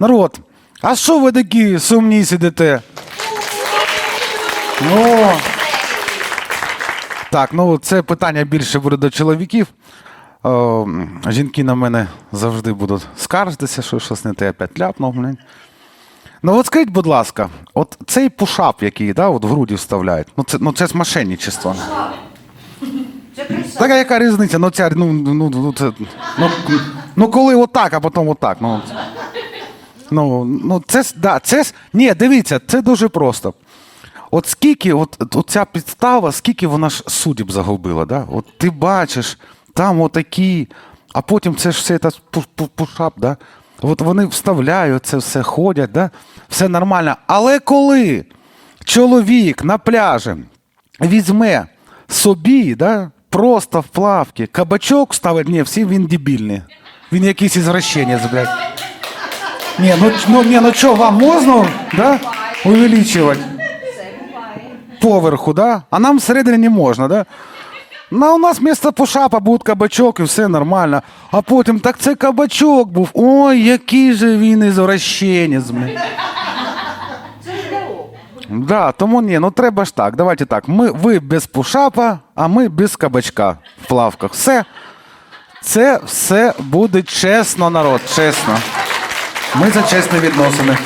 Народ, а що ви такі сумні сидите? Ну. Так, ну це питання більше буде до чоловіків. О, жінки на мене завжди будуть скаржитися, що щось не те опять ляпнув. блін. Ну от скажіть, будь ласка, от цей пушап, який да, от в груді вставляють, ну це, ну, це ж мошенничество. Так а яка різниця? Ну, ця, ну, ну, ну, це, ну, ну коли отак, а потім отак. Ну, ну, ну це, да, це ні, дивіться, це дуже просто. От скільки, от, от ця підстава, скільки вона ж суддів загубила, да? От ти бачиш, там отакі, а потім це ж все та пу- пу- пушап, да? От вони вставляють це все, ходять, да? все нормально. Але коли чоловік на пляжі візьме собі, да, просто в плавки, кабачок ставить, ні, всі він дебільний. Він якийсь ізращенець, блядь. Ні, ну, ну, ні, ну що, вам можна да, увеличувати? Поверху, да? А нам всередині не можна, да? Ну, у нас вместо пушапа буде кабачок і все нормально. А потім, так це кабачок був. Ой, який же він ізвращенець. Да, тому ні, ну треба ж так. Давайте так. Ми, ви без пушапа, а ми без кабачка в плавках. Все. Це все буде чесно, народ, чесно. Ми за чесні відносини.